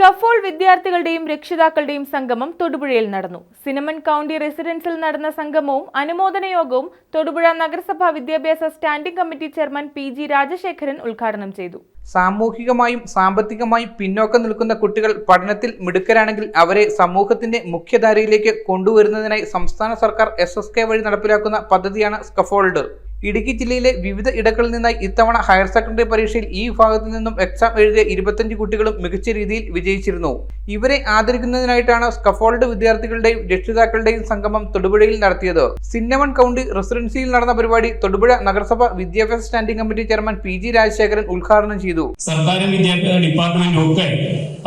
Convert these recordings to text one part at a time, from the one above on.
സ്കഫോൾ വിദ്യാർത്ഥികളുടെയും രക്ഷിതാക്കളുടെയും സംഗമം തൊടുപുഴയിൽ നടന്നു. സിനമൻ കൗണ്ടി റെസിഡൻസിൽ നടന്ന സംഗമവും അനുമോദന യോഗവും തൊടുപുഴ നഗരസഭാ വിദ്യാഭ്യാസ standing committee chairman P G Rajasekharan ഉദ്ഘാടനം ചെയ്തു. സാമൂഹികമായും സാമ്പത്തികമായും പിന്നോക്കം നിൽക്കുന്ന കുട്ടികൾ പഠനത്തിൽ മിടുക്കരാണെങ്കിൽ അവരെ സമൂഹത്തിന്റെ മുഖ്യധാരയിലേക്ക് കൊണ്ടുവരുന്നതിനായി സംസ്ഥാന സർക്കാർ എസ് വഴി നടപ്പിലാക്കുന്ന പദ്ധതിയാണ് സ്കഫോൾഡ് ഇടുക്കി ജില്ലയിലെ വിവിധ ഇടങ്ങളിൽ നിന്നായി ഇത്തവണ ഹയർ സെക്കൻഡറി പരീക്ഷയിൽ ഈ വിഭാഗത്തിൽ നിന്നും എക്സാം എഴുതിയ ഇരുപത്തഞ്ച് കുട്ടികളും മികച്ച രീതിയിൽ വിജയിച്ചിരുന്നു. ഇവരെ ആദരിക്കുന്നതിനായിട്ടാണ് സ്കഫോൾഡ് വിദ്യാർത്ഥികളുടെയും രക്ഷിതാക്കളുടെയും സംഗമം തൊടുപുഴയിൽ നടത്തിയത്. സിന്നമൺ കൗണ്ടി റെസിഡൻസിയിൽ നടന്ന പരിപാടി തൊടുപുഴ നഗരസഭ വിദ്യാഭ്യാസ standing committee chairman P G Rajasekharan ഉദ്ഘാടനം ചെയ്തു. സർക്കാരും വിദ്യാഭ്യാസ ഡിപ്പാർട്ട്മെന്റും ഒക്കെ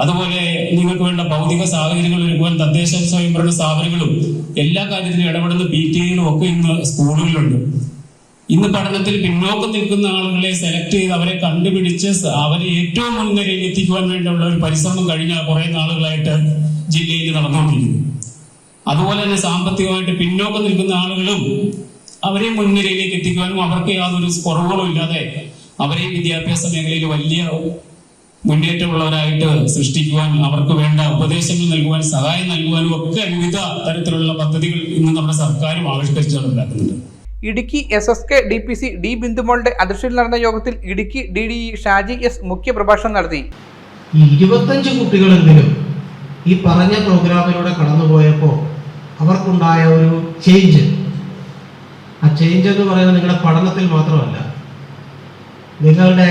അതുപോലെ നിങ്ങൾക്ക് വേണ്ട ഭൗതിക സാഹചര്യങ്ങൾ ഒരുക്കുവാൻ തദ്ദേശ സ്വയംഭരണ സ്ഥാപനങ്ങളും എല്ലാ കാര്യത്തിലും ഇടപെടുന്ന പി ടി ഒക്കെ ഇന്ന് സ്കൂളുകളിലുണ്ട് ഇന്ന് പഠനത്തിൽ പിന്നോക്കം നിൽക്കുന്ന ആളുകളെ സെലക്ട് ചെയ്ത് അവരെ കണ്ടുപിടിച്ച് അവരെ ഏറ്റവും മുൻനിരയിൽ എത്തിക്കുവാൻ വേണ്ടിയുള്ള ഒരു പരിശ്രമം കഴിഞ്ഞ കുറേ നാളുകളായിട്ട് ജില്ലയിൽ നടന്നുകൊണ്ടിരിക്കുന്നു. അതുപോലെ തന്നെ സാമ്പത്തികമായിട്ട് പിന്നോക്കം നിൽക്കുന്ന ആളുകളും അവരെ മുൻനിരയിലേക്ക് എത്തിക്കുവാനും അവർക്ക് യാതൊരു കുറവുകളും ഇല്ലാതെ അവരെ വിദ്യാഭ്യാസ മേഖലയിൽ വലിയ മുന്നേറ്റമുള്ളവരായിട്ട് സൃഷ്ടിക്കുവാൻ അവർക്ക് വേണ്ട ഉപദേശങ്ങൾ നൽകുവാൻ സഹായം നൽകുവാനും ഒക്കെ വിവിധ തരത്തിലുള്ള പദ്ധതികൾ ഇന്ന് നമ്മുടെ സർക്കാരും ആവിഷ്കരിച്ച് നടപ്പിലാക്കുന്നുണ്ട്. Idukki S S K D P C D ബിന്ദുമോളുടെ അധ്യക്ഷതയിൽ നടന്ന യോഗത്തിൽ Idukki D D E Shaji S മുഖ്യ പ്രഭാഷണം നടത്തി. ഇരുപത്തഞ്ച് കുട്ടികളെങ്കിലും ഈ പറഞ്ഞ പ്രോഗ്രാമിലൂടെ കടന്നുപോയപ്പോൾ അവർക്കുണ്ടായ ഒരു ചേഞ്ച് ആ ചേഞ്ച് എന്ന് പറയുന്നത് നിങ്ങളുടെ പഠനത്തിൽ മാത്രമല്ല. നിങ്ങളുടെ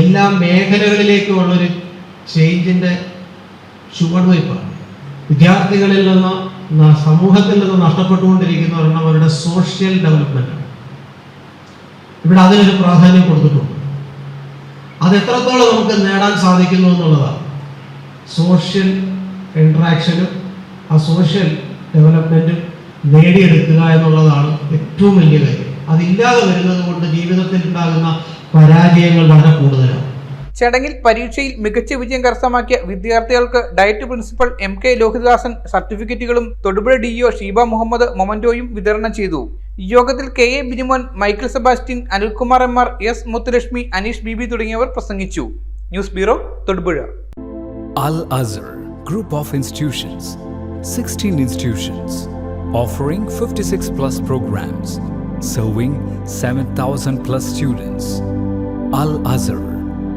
എല്ലാ മേഖലകളിലേക്കുമുള്ളൊരു ചേഞ്ചിന്റെ ചുവടുവയ്പ്പാണ്. വിദ്യാർത്ഥികളിൽ നിന്ന് സമൂഹത്തിൽ നിന്ന് നഷ്ടപ്പെട്ടുകൊണ്ടിരിക്കുന്ന ഒരെണ്ണം അവരുടെ സോഷ്യൽ ഡെവലപ്മെന്റ് ഇവിടെ അതിനൊരു പ്രാധാന്യം കൊടുത്തിട്ടുണ്ട്. അത് എത്രത്തോളം നമുക്ക് നേടാൻ സാധിക്കുന്നു എന്നുള്ളതാണ്. സോഷ്യൽ ഇൻട്രാക്ഷനും ആ സോഷ്യൽ ഡെവലപ്മെന്റും നേടിയെടുക്കുക എന്നുള്ളതാണ് ഏറ്റവും വലിയ കാര്യം. അതില്ലാതെ വരുന്നത് കൊണ്ട് ജീവിതത്തിൽ ഉണ്ടാകുന്ന പരാജയങ്ങൾ വളരെ കൂടുതലാണ്. ചടങ്ങിൽ പരീക്ഷയിൽ മികച്ച വിജയം കരസ്ഥമാക്കിയ വിദ്യാർത്ഥികൾക്ക് diet principal M K Lohithadasan സർട്ടിഫിക്കറ്റുകളും തൊടുപുഴ ഡിഇഒ ഷീബ മുഹമ്മദ് മൊമന്റോയും വിതരണം ചെയ്തു. യോഗത്തിൽ K A Binimon Michael Sebastian Anilkumar M R S Muthulakshmi Aneesh Bibi തുടങ്ങിയവർ പ്രസംഗിച്ചു. News bureau Thodupuzha. Al Azhar group of institutions 16 fifty offering 56 plus programs, serving 7,000 plus students. Al Azhar,